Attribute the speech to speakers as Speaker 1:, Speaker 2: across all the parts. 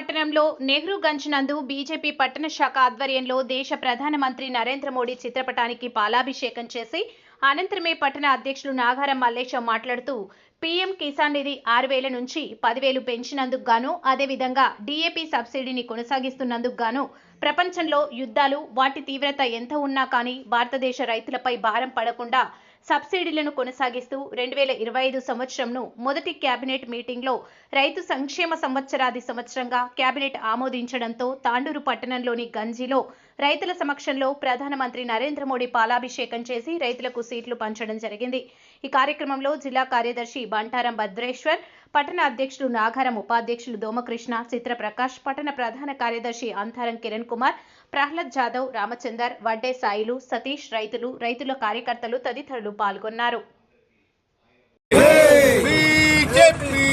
Speaker 1: పట్టణంలో నెహ్రూ గంజ్ నందు బీజేపీ పట్టణ శాఖ ఆధ్వర్యంలో దేశ ప్రధానమంత్రి నరేంద్ర మోడీ చిత్రపటానికి పాలాభిషేకం చేసి అనంతరమే పట్టణ అధ్యక్షులు నాగారం మల్లేశం మాట్లాడుతూ పీఎం కిసాన్ నిధి ఆరు వేల నుంచి పదివేలు పెంచినందుకు గాను అదేవిధంగా డీఏపీ సబ్సిడీని కొనసాగిస్తున్నందుకు గాను ప్రపంచంలో యుద్ధాలు వాటి తీవ్రత ఎంత ఉన్నా కానీ భారతదేశ రైతులపై భారం పడకుండా సబ్సిడీలను కొనసాగిస్తూ రెండు వేల ఇరవై ఐదు సంవత్సరంను మొదటి కేబినెట్ మీటింగ్లో రైతు సంక్షేమ సంవత్సరాది సంవత్సరంగా కేబినెట్ ఆమోదించడంతో తాండూరు పట్టణంలోని గంజిలో రైతుల సమక్షంలో ప్రధానమంత్రి నరేంద్ర మోడీ పాలాభిషేకం చేసి రైతులకు సీట్లు పంచడం జరిగింది. ఈ కార్యక్రమంలో జిల్లా కార్యదర్శి బంటారం భద్రేశ్వర్ పట్టణ అధ్యక్షులు నాగారం ఉపాధ్యక్షులు దోమకృష్ణ చిత్రప్రకాష్ పట్టణ ప్రధాన కార్యదర్శి అంతారం కిరణ్ కుమార్ ప్రహ్లాద్ జాదవ్ రామచందర్ వడ్డే సాయిలు సతీష్ రైతులు రైతుల కార్యకర్తలు తదితరులు పాల్గొన్నారు.
Speaker 2: బీజేపీ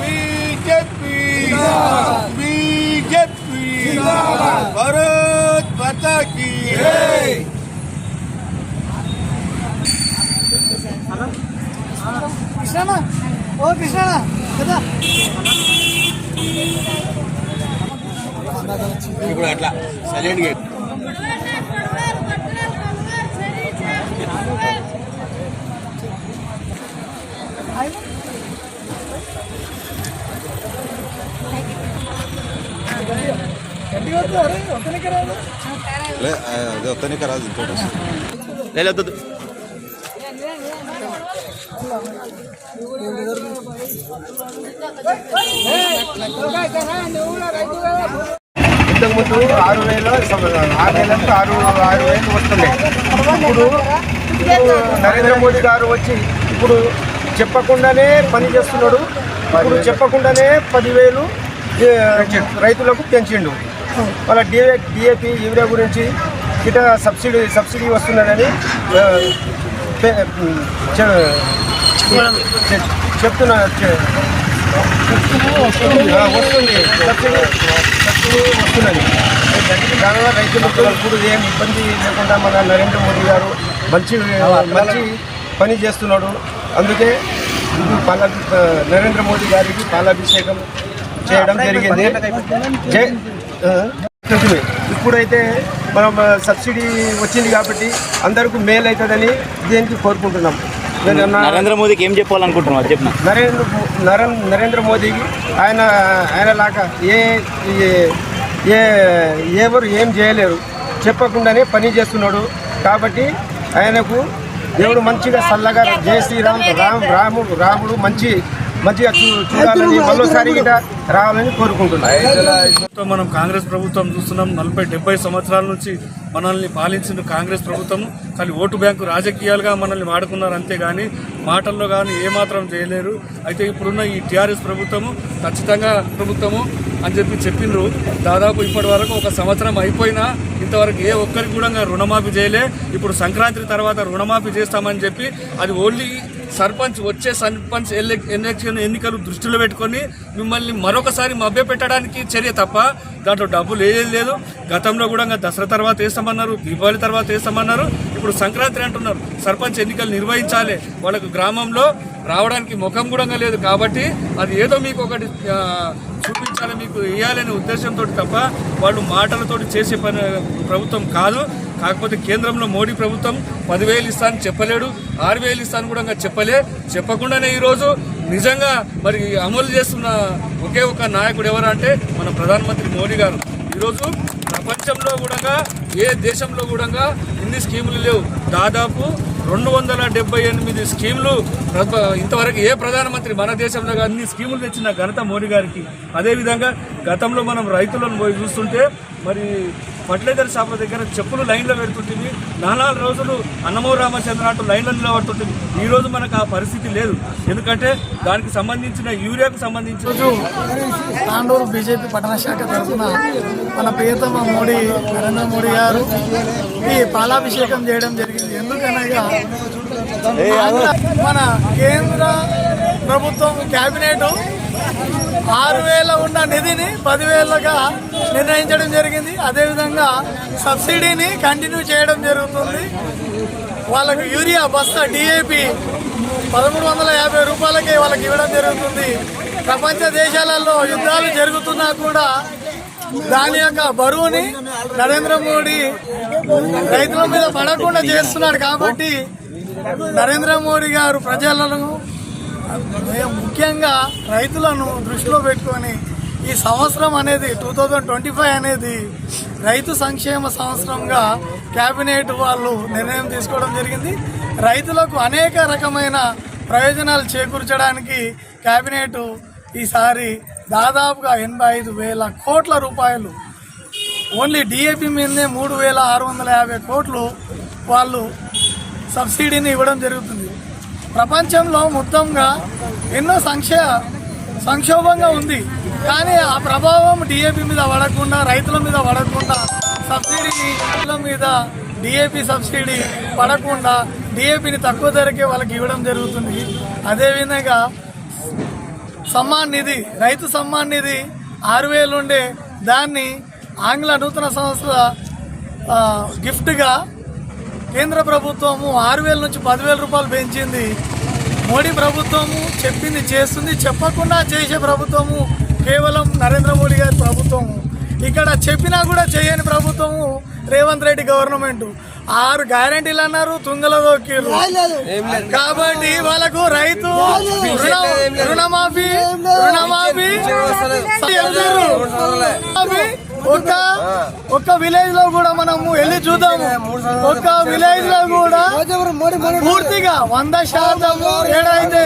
Speaker 2: బీజేపీ బీజేపీ భారత్ మాతా కీ ఇప్పుడు అట్లా సైలెంట్ గా
Speaker 3: గట్టిగా వద్దు అరే ఒక్కనికే రాదు
Speaker 4: లే అది ఒక్కనిక రాదు ఇంకోటి వస్తుంది
Speaker 5: లేదు
Speaker 2: ఇంతకుముందు ఆరు వేల ఆరు వేలకు ఆరు ఆరు వేలు వస్తుండే ఇప్పుడు నరేంద్ర మోడీ గారు వచ్చి ఇప్పుడు చెప్పకుండానే పని చేస్తున్నాడు. ఇప్పుడు చెప్పకుండానే పదివేలు రైతులకు పెంచిండు. వాళ్ళ డిఏ డిఏపి యూరియా గురించి ఇట సబ్సిడీ సబ్సిడీ వస్తున్నదని చెప్తున్నా వస్తుంది. సబ్సిడీ వస్తున్నది. దానివల్ల రైతులకు ఇప్పుడు ఏం ఇబ్బంది లేకుండా మన నరేంద్ర మోడీ గారు మంచి మంచి పని చేస్తున్నాడు. అందుకే పాల నరేంద్ర మోడీ గారికి పాలాభిషేకం చేయడం జరిగింది. జై. ఇప్పుడైతే మనం సబ్సిడీ వచ్చింది కాబట్టి అందరికీ మేలు అవుతుందని దీనికి కోరుకుంటున్నాం.
Speaker 5: నరేంద్ర మోదీకి ఏం చెప్పాలనుకుంటున్నావు చెప్పిన?
Speaker 2: నరేంద్ర నరేన్ నరేంద్ర మోదీకి ఆయన ఆయన లాగా ఏ ఏ- ఏ ఎవరు ఏం చేయలేరు. చెప్పకుండానే పని చేస్తున్నాడు. కాబట్టి ఆయనకు దేవుడు మంచిగా చల్లగా జయ శ్రీరామ్ రామ్ రాముడు రాముడు మంచి మంచిగా చూడాలని రావాలని కోరుకుంటున్నాను
Speaker 6: మనం కాంగ్రెస్ ప్రభుత్వం చూస్తున్నాం నలభై డెబ్బై సంవత్సరాల నుంచి మనల్ని పాలించిన కాంగ్రెస్ ప్రభుత్వం. కానీ ఓటు బ్యాంకు రాజకీయాలుగా మనల్ని వాడుకున్నారు అంతేగాని మాటల్లో కానీ ఏమాత్రం చేయలేరు. అయితే ఇప్పుడున్న ఈ టీఆర్ఎస్ ప్రభుత్వము ఖచ్చితంగా ప్రభుత్వము అని చెప్పి చెప్పిండ్రు. దాదాపు ఇప్పటి వరకు ఒక సంవత్సరం అయిపోయినా ఇంతవరకు ఏ ఒక్కరికి కూడా రుణమాఫీ చేయలే. ఇప్పుడు సంక్రాంతి తర్వాత రుణమాఫీ చేస్తామని చెప్పి అది ఓన్లీ సర్పంచ్ వచ్చే సర్పంచ్ ఎలక్- ఎలక్షన్ ఎన్నికలు దృష్టిలో పెట్టుకొని మిమ్మల్ని మరొకసారి మభ్య పెట్టడానికి చర్య తప్ప దాంట్లో డబ్బులు ఏది లేదు. గతంలో కూడా ఇంకా దసరా తర్వాత వేస్తామన్నారు దీపావళి తర్వాత వేస్తామన్నారు. ఇప్పుడు సంక్రాంతి అంటున్నారు. సర్పంచ్ ఎన్నికలు నిర్వహించాలి. వాళ్ళకు గ్రామంలో రావడానికి ముఖం కూడా లేదు కాబట్టి అది ఏదో మీకు ఒకటి చూపించాలి మీకు వేయాలనే ఉద్దేశంతో తప్ప వాళ్ళు మాటలతో చేసే పని ప్రభుత్వం కాదు. కాకపోతే కేంద్రంలో మోడీ ప్రభుత్వం పదివేలు ఇస్తాను చెప్పలేడు. ఆరు వేలు ఇస్తాను కూడా చెప్పలే. చెప్పకుండానే ఈరోజు నిజంగా మరి అమలు చేస్తున్న ఒకే ఒక నాయకుడు ఎవరు అంటే మన ప్రధానమంత్రి మోడీ గారు. ఈరోజు ప్రపంచంలో కూడా ఏ దేశంలో కూడా ఇన్ని స్కీములు లేవు. దాదాపు రెండు వందల డెబ్బై ఎనిమిది స్కీములు ప్ర- ఇంతవరకు ఏ ప్రధానమంత్రి మన దేశంలో అన్ని స్కీములు తెచ్చిన ఘనత మోడీ గారికి. అదేవిధంగా గతంలో మనం రైతులను పోయి చూస్తుంటే మరి ఫర్టిలైజర్ షాపుల దగ్గర చెప్పులు లైన్లో పెడుతుంటుంది. నాలుగు రోజులు అన్నమో రామచంద్ర అంటూ లైన్లో నిలబడుతుంటుంది. ఈ రోజు మనకు ఆ పరిస్థితి లేదు. ఎందుకంటే దానికి సంబంధించిన యూరియాకు సంబంధించిన
Speaker 3: తాండూరు బీజేపీ పట్టణ శాఖ తరఫున మన ప్రియతమ మోడీ నరేంద్ర మోడీ గారు ఈ పాలాభిషేకం చేయడం జరిగింది. ఎందుకనగా మన కేంద్ర ప్రభుత్వం కేబినెట్ ఆరు వేల ఉన్న నిధిని పదివేలుగా నిర్ణయించడం జరిగింది. అదేవిధంగా సబ్సిడీని కంటిన్యూ చేయడం జరుగుతుంది. వాళ్ళకు యూరియా బస్తా డిఏపి పదమూడు వందల యాభై రూపాయలకే వాళ్ళకి ఇవ్వడం జరుగుతుంది. ప్రపంచ దేశాలలో యుద్ధాలు జరుగుతున్నా కూడా దాని యొక్క బరువుని నరేంద్ర మోడీ రైతుల మీద పడకుండా చేస్తున్నాడు కాబట్టి నరేంద్ర మోడీ గారు ప్రజలను ముఖ్యంగా రైతులను దృష్టిలో పెట్టుకొని ఈ సంవత్సరం అనేది టూ థౌజండ్ ట్వంటీ ఫైవ్ అనేది రైతు సంక్షేమ సంవత్సరంగా కేబినెట్ వాళ్ళు నిర్ణయం తీసుకోవడం జరిగింది. రైతులకు అనేక రకమైన ప్రయోజనాలు చేకూర్చడానికి కేబినెట్ ఈసారి దాదాపుగా ఎనభై ఐదు వేల కోట్ల రూపాయలు ఓన్లీ డిఏపి మీదనే మూడు వేల ఆరు వందల యాభై కోట్లు వాళ్ళు సబ్సిడీని ఇవ్వడం జరుగుతుంది. ప్రపంచంలో మొత్తంగా ఎన్నో సంక్షే సంక్షోభంగా ఉంది. కానీ ఆ ప్రభావం డిఏపి మీద పడకుండా రైతుల మీద పడకుండా సబ్సిడీని రైతుల మీద డిఏపి సబ్సిడీ పడకుండా డిఏపిని తక్కువ ధరకే వాళ్ళకి ఇవ్వడం జరుగుతుంది. అదేవిధంగా సమ్మాన్ నిధి రైతు సమ్మాన్ నిధి ఆరు వేలు ఉండే దాన్ని ఆంగ్ల నూతన సంస్థ గిఫ్ట్గా కేంద్ర ప్రభుత్వము ఆరు వేల నుంచి పదివేల రూపాయలు పెంచింది. మోడీ ప్రభుత్వము చెప్పింది చేస్తుంది. చెప్పకుండా చేసే ప్రభుత్వము కేవలం నరేంద్ర మోడీ గారి ప్రభుత్వము. ఇక్కడ చెప్పినా కూడా చేయని ప్రభుత్వము రేవంత్ రెడ్డి గవర్నమెంట్. ఆరు గ్యారంటీలు అన్నారు తుంగలో దొక్కిర్రు కాబట్టి వాళ్ళకు రైతు రుణ- రుణమాఫీ రుణమాఫీ. ఒక ఒక ఒక్క విలేజ్లో కూడా మనము వెళ్ళి చూద్దాము. ఒక్క విలేజ్లో కూడా పూర్తిగా వంద శాతం ఏడైతే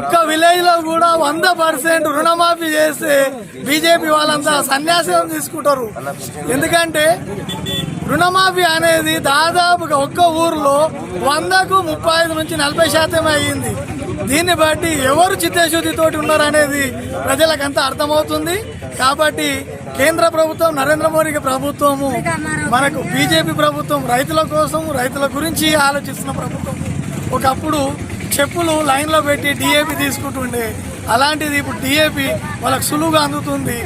Speaker 3: ఒక్క విలేజ్లో కూడా వంద పర్సెంట్ రుణమాఫీ చేస్తే బీజేపీ వాళ్ళంతా సన్యాసం తీసుకుంటారు. ఎందుకంటే రుణమాఫీ అనేది దాదాపుగా ఒక్క ఊర్లో వందకు ముప్పై ఐదు నుంచి నలభై శాతం అయ్యింది. దీన్ని బట్టి ఎవరు చిత్తశుద్ధితో ఉన్నారు అనేది ప్రజలకంతా అర్థమవుతుంది. కాబట్టి కేంద్ర ప్రభుత్వం నరేంద్ర మోడీ ప్రభుత్వము మనకు బీజేపీ ప్రభుత్వం రైతుల కోసం రైతుల గురించి ఆలోచిస్తున్న ప్రభుత్వం. ఒకప్పుడు చెప్పులు లైన్లో పెట్టి డిఏపి తీసుకుంటుండే. అలాంటిది ఇప్పుడు డిఏపి వాళ్ళకు సులువుగా అందుతుంది.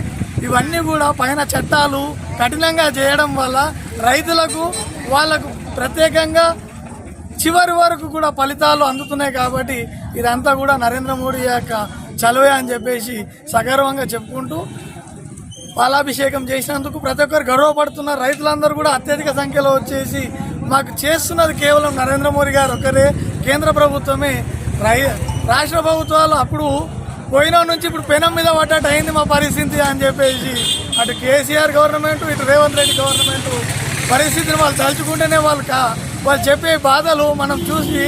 Speaker 3: ఇవన్నీ కూడా పైన చట్టాలు కఠినంగా చేయడం వల్ల రైతులకు వాళ్ళకు ప్రత్యేకంగా చివరి వరకు కూడా ఫలితాలు అందుతున్నాయి కాబట్టి ఇదంతా కూడా నరేంద్ర మోడీ యొక్క చలువే అని చెప్పేసి సగర్వంగా చెప్పుకుంటూ పాలాభిషేకం చేసినందుకు ప్రతి ఒక్కరు గర్వపడుతున్నారు రైతులందరూ కూడా అత్యధిక సంఖ్యలో వచ్చేసి మాకు చేస్తున్నది కేవలం నరేంద్ర మోడీ గారు ఒక్కరే. కేంద్ర ప్రభుత్వమే. రై రాష్ట్ర ప్రభుత్వాలు అప్పుడు పోయిన నుంచి ఇప్పుడు పెనం మీద పడ్డట్టు అయింది మా పరిస్థితి అని చెప్పేసి అటు కేసీఆర్ గవర్నమెంట్ ఇటు రేవంత్ రెడ్డి గవర్నమెంట్ పరిస్థితిని వాళ్ళు తలుచుకుంటేనే వాళ్ళు వాళ్ళు చెప్పే బాధలు మనం చూసి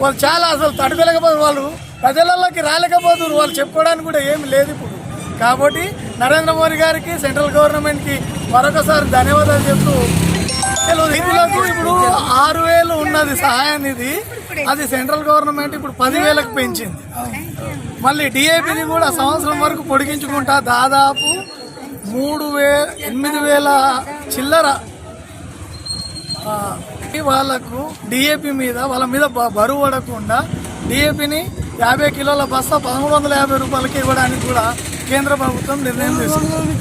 Speaker 3: వాళ్ళు చాలా అసలు తట్టుకోలేకపోతే వాళ్ళు ప్రజలలోకి రాలేకపోతున్నారు. వాళ్ళు చెప్పుకోవడానికి కూడా ఏమి లేదు ఇప్పుడు. కాబట్టి నరేంద్ర మోడీ గారికి సెంట్రల్ గవర్నమెంట్కి మరొకసారి ధన్యవాదాలు చెప్తూ అసలు రైతులకు ఇప్పుడు ఆరు వేలు ఉన్నది సహాయ అది సెంట్రల్ గవర్నమెంట్ ఇప్పుడు పదివేలకు పెంచింది. మళ్ళీ డిఏపిని కూడా సంవత్సరం వరకు పొడిగించుకుంటా దాదాపు మూడు వే ఎనిమిది వేల చిల్లర. వాళ్ళకు డిఏపి మీద వాళ్ళ మీద బరువు పడకుండా డిఏపిని యాభై కిలోల బస్తా పదమూడు వందల యాభై రూపాయలకి ఇవ్వడానికి కూడా కేంద్ర ప్రభుత్వం నిర్ణయం తీసుకుంది